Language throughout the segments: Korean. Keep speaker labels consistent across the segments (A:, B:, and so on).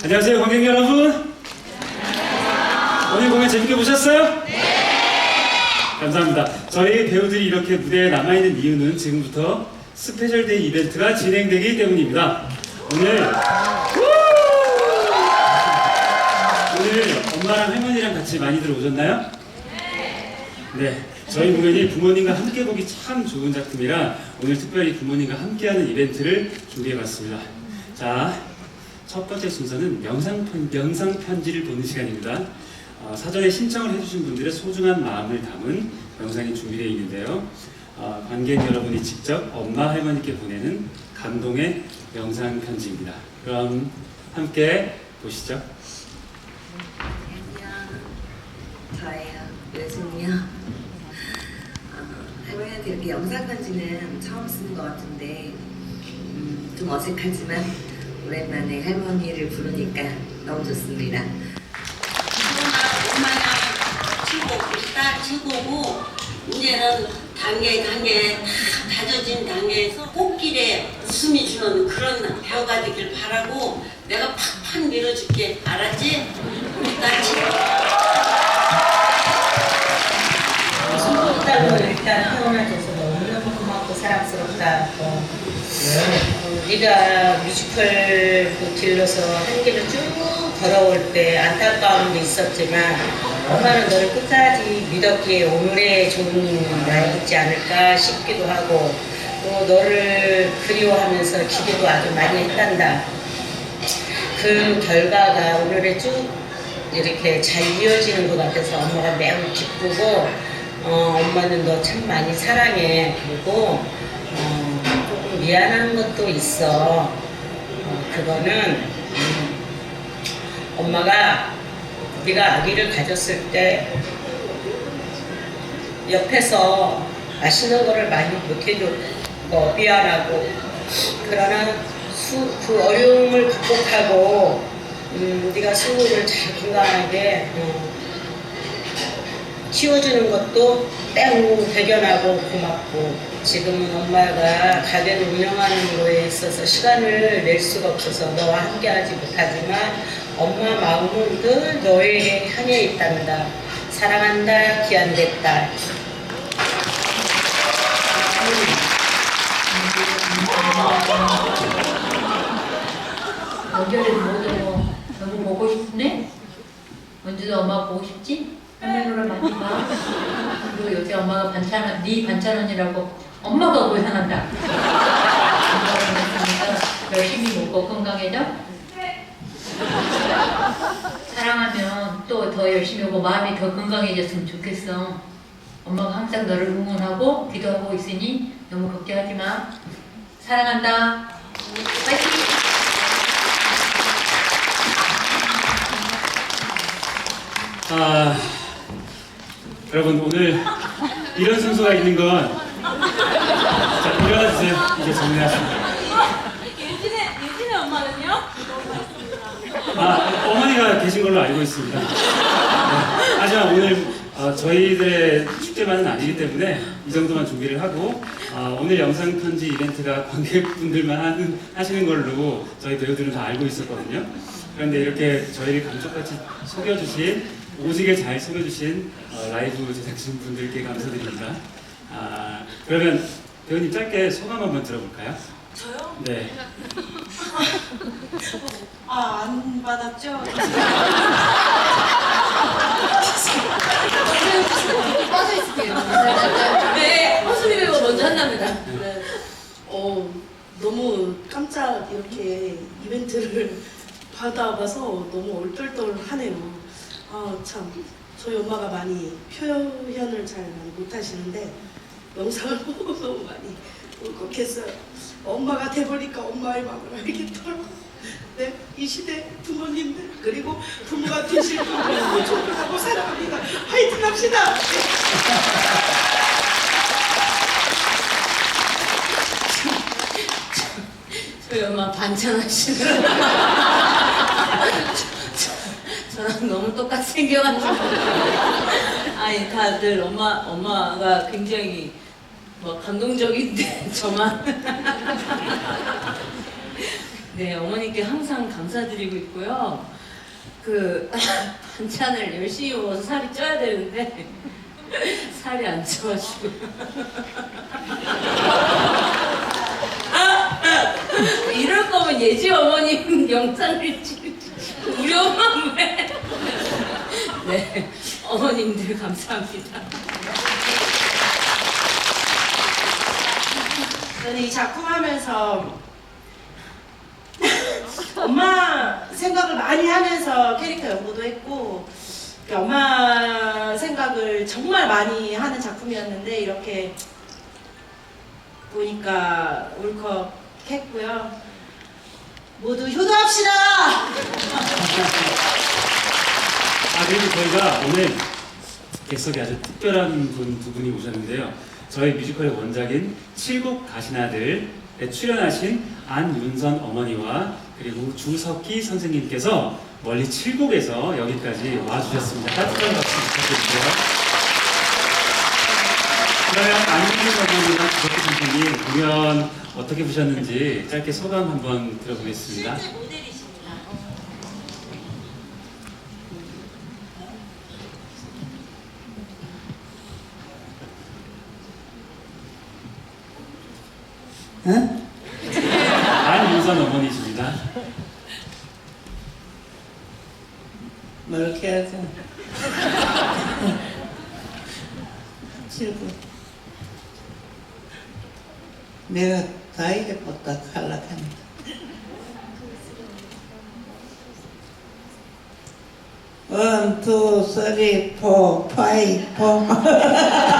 A: 안녕하세요, 관객 여러분. 오늘 공연 재밌게 보셨어요? 네. 감사합니다. 저희 배우들이 이렇게 무대에 남아있는 이유는 지금부터 스페셜 데이 이벤트가 진행되기 때문입니다. 오늘 오늘 엄마랑 할머니랑 같이 많이들 오셨나요? 네. 저희 공연이 부모님과 함께 보기 참 좋은 작품이라 오늘 특별히 부모님과 함께하는 이벤트를 준비해봤습니다. 자, 첫 번째 순서는 편, 영상 편지를 보는 시간입니다. 어, 사전에 신청을 해주신 분들의 소중한 마음을 담은 영상이 준비되어 있는데요. 어, 관객 여러분이 직접 엄마 할머니께 보내는 감동의 영상 편지입니다. 그럼 함께 보시죠.
B: 안녕. 저예요. 요즘이요. 어, 할머니한테 이렇게 영상 편지는 처음 쓰는 것 같은데 음, 좀 어색하지만 오랜만에 할머니를 부르니까 너무 좋습니다.
C: 엄마랑 최고, 딸 최고고, 이제는 단계, 단계, 다 다져진 단계에서 꽃길에 웃음이 주는 그런 배우가 되길 바라고, 내가 팍팍 밀어줄게. 알았지? 우리 딸 최고.
D: 딸로 일단 태어나줘서 너무너무 고맙고 사랑스럽다. 또, 어, 네가 뮤지컬 그 길로서 한 길을 쭉 걸어올 때 안타까움도 있었지만 엄마는 너를 끝까지 믿었기에 오늘의 좋은 날이 있지 않을까 싶기도 하고 또 너를 그리워하면서 기대도 아주 많이 했단다. 그 결과가 오늘의 쭉 이렇게 잘 이어지는 것 같아서 엄마가 매우 기쁘고 어, 엄마는 너 참 많이 사랑해 그리고 어, 미안한 것도 있어. 어, 그거는 음, 엄마가 네가 아기를 가졌을 때 옆에서 맛있는 거를 많이 못 해줘. 뭐 미안하고. 그러나 수, 그 어려움을 극복하고 음, 네가 수호를 잘 건강하게 어, 키워주는 것도 매우 대견하고 고맙고 지금은 엄마가 가게를 운영하는 거에 있어서 시간을 낼 수가 없어서 너와 함께하지 못하지만 엄마 마음은 늘 너에게 향해 있단다 사랑한다 귀한 딸
E: 연결이 뭐도 너무 보고 싶네? 언제도 엄마 보고 싶지? 카메라를 봐. 그리고 요새 엄마가 반찬, 네 반찬 언니라고 엄마가 고생한다. 열심히 먹고 건강해져? 사랑하면 또 더 열심히 하고 마음이 더 건강해졌으면 좋겠어. 엄마가 항상 너를 응원하고 기도하고 있으니 너무 걱정하지 마. 사랑한다. 파이팅!
A: 아, 여러분 오늘 이런 순서가 있는 건 자, 일어나주세요. 이제 정리하십니다.
F: 예진의 예진의 엄마는요?
A: 아, 어머니가 계신 걸로 알고 있습니다. 네. 하지만 오늘 어, 저희들의 축제만은 아니기 때문에 이 정도만 준비를 하고 어, 오늘 영상 편지 이벤트가 관객분들만 하는, 하시는 걸로 저희 배우들은 다 알고 있었거든요. 그런데 이렇게 저희를 감쪽같이 속여주신 오지게 잘 속여주신 어, 라이브 제작진 분들께 감사드립니다. 아, 그러면 배우님 짧게 소감 한번 들어볼까요?
F: 저요?
A: 네.
F: 아 안 받았죠?
E: 빠져 있을게요.
F: 네, 허수리가 먼저 한답니다. 네. 어 너무 깜짝 이렇게 이벤트를 받아봐서 너무 얼떨떨하네요. 아 참 저희 엄마가 많이 표현을 잘 많이 못하시는데 영상을 보고 너무 많이 울컥했어요. 엄마가 돼보니까 엄마의 마음을 알겠더라고요. 네, 이 시대 부모님들 그리고 부모가 되실 분들 존경하고 사랑합니다. 화이팅 합시다.
G: 저희 엄마 반찬 하시는 저랑 너무 똑같이 생겨가지고. 아니 다들 엄마 엄마가 굉장히 뭐 감동적인데 저만. 네, 어머니께 항상 감사드리고 있고요. 그 반찬을 열심히 먹어서 살이 쪄야 되는데 살이 안 쪄가지고. 이럴 거면 예지 어머님 영상을 찍지 우리 엄마 왜? 네, 어머님들 감사합니다.
F: 저는 이 작품 하면서 엄마 생각을 많이 하면서 캐릭터 연구도 했고 이렇게 엄마 생각을 정말 많이 하는 작품이었는데 이렇게 보니까 울컥했고요. 모두 효도합시다.
A: 아 그리고 저희가 오늘 객석에 아주 특별한 분 두 분이 오셨는데요. 저희 뮤지컬의 원작인 칠곡 가시나들에 출연하신 안윤선 어머니와 그리고 주석기 선생님께서 멀리 칠곡에서 여기까지 와주셨습니다. 따뜻한 박수 부탁드릴게요. 그러면 안윤선 어머니와 주석기 선생님 공연 어떻게 보셨는지 짧게 소감 한번 들어보겠습니다.
H: 뭐 이렇게 하죠. 칠구. 내가 다 이겼다 탈락합니다. 원, 투, 쓰리, 포, 파이, 포.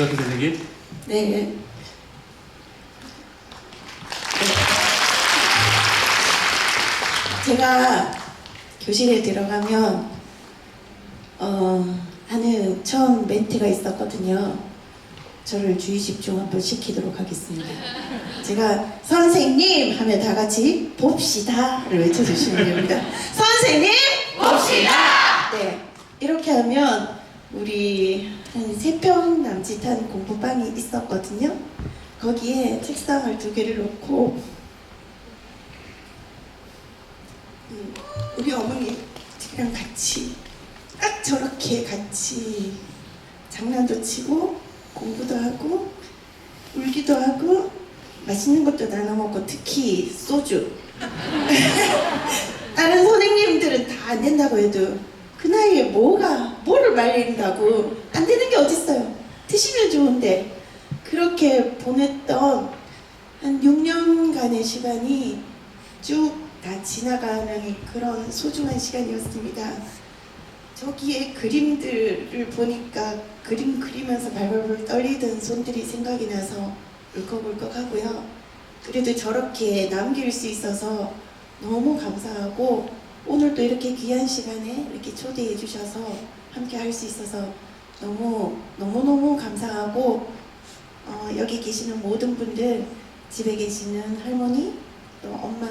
A: 주석기 선생님.
H: 네.
I: 제가 교실에 들어가면 어, 하는 처음 멘트가 있었거든요. 저를 주의 집중 한번 시키도록 하겠습니다. 제가 선생님 하면 다 같이 봅시다를 외쳐주시면 됩니다. 선생님 봅시다. 네 이렇게 하면 우리 한 세 평 남짓한 공부방이 있었거든요. 거기에 책상을 두 개를 놓고 음, 우리 어머니랑 같이 딱 저렇게 같이 장난도 치고 공부도 하고 울기도 하고 맛있는 것도 나눠 먹고 특히 소주 다른 선생님들은 다 안 된다고 해도 그 나이에 뭐가 뭐를 말린다고 안게 어딨어요 드시면 좋은데 그렇게 보냈던 한 6년간의 시간이 쭉 다 지나가는 그런 소중한 시간이었습니다. 저기에 그림들을 보니까 그림 그리면서 발발발 떨리던 손들이 생각이 나서 울컥울컥 하고요. 그래도 저렇게 남길 수 있어서 너무 감사하고 오늘도 이렇게 귀한 시간에 이렇게 초대해 주셔서 함께 할 수 있어서 너무 너무너무 감사하고 어, 여기 계시는 모든 분들 집에 계시는 할머니 또 엄마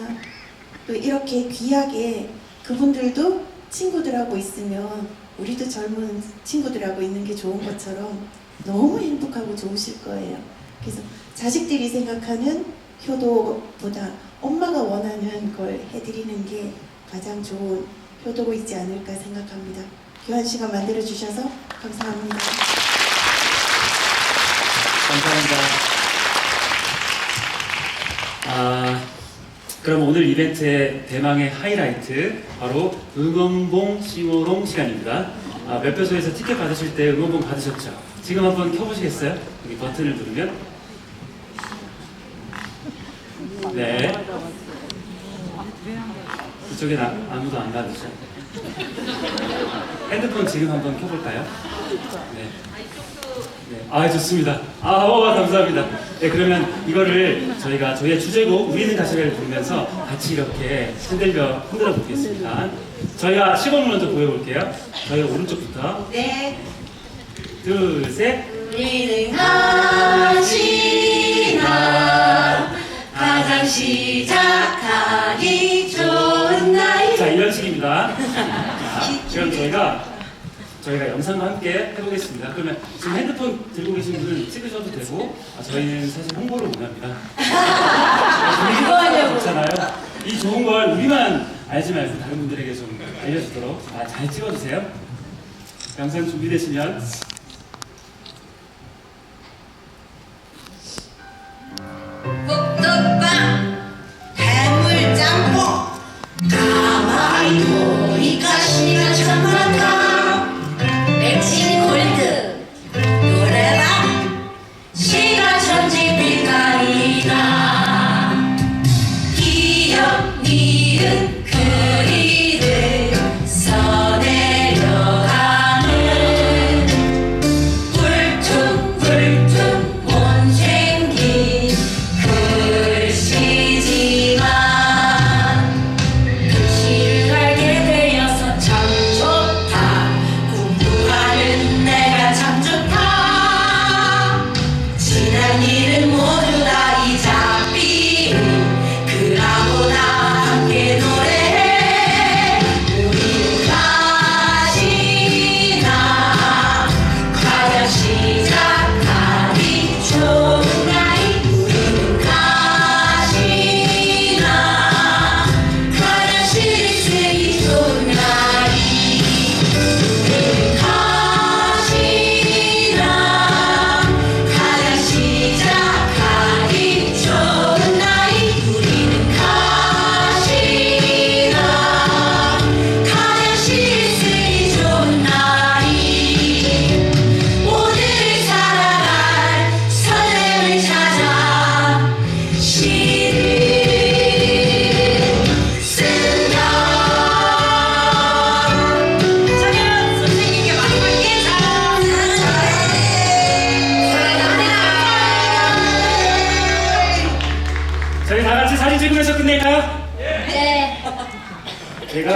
I: 또 이렇게 귀하게 그분들도 친구들하고 있으면 우리도 젊은 친구들하고 있는 게 좋은 것처럼 너무 행복하고 좋으실 거예요. 그래서 자식들이 생각하는 효도보다 엄마가 원하는 걸 해드리는 게 가장 좋은 효도고 있지 않을까 생각합니다. 귀한 시간 만들어 주셔서 감사합니다.
A: 감사합니다. 아, 그럼 오늘 이벤트의 대망의 하이라이트 바로 응원봉 싱어롱 시간입니다. 아, 몇 배소에서 티켓 받으실 때 응원봉 받으셨죠? 지금 한번 켜보시겠어요? 여기 버튼을 누르면 네 이쪽에 나, 아무도 안 받으죠? 핸드폰 지금 한번 켜볼까요? 네. 네. 아 좋습니다. 아 와, 감사합니다. 네 그러면 이거를 저희가 저희의 주제곡 우리는 가시를 부르면서 같이 이렇게 흔들려 흔들어 보겠습니다. 저희가 시범을 먼저 보여볼게요. 저희 오른쪽부터
B: 네.
A: 둘 셋.
B: 우리는 가시나 가장 시작하기 좋은 나이
A: 자 이런 식입니다.
J: 그럼 저희가 저희가 영상과 함께 해보겠습니다. 그러면 지금 핸드폰 들고 계신 분은 찍으셔도 되고 아, 저희는 사실 홍보를 원합니다.
A: 그거 하려고.
J: 좋잖아요. 이 좋은 걸 우리만 알지 말고 다른 분들에게 좀 알려주도록 아, 잘 찍어주세요. 영상 준비되시면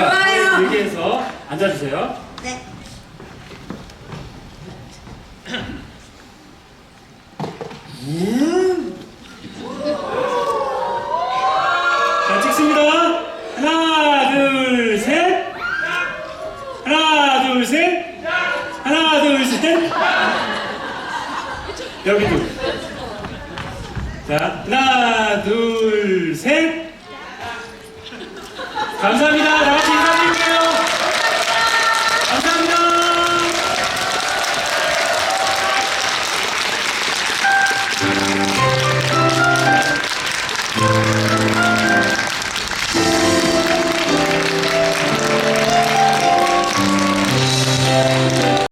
J: 좋아요.
K: 네,
J: 여기에서 앉아주세요.
L: 네. 음.
J: 자, 찍습니다. 하나, 둘, 셋. 하나, 둘, 셋. 하나, 둘, 셋. 여기도. 자, 하나, 둘, 셋. 감사합니다.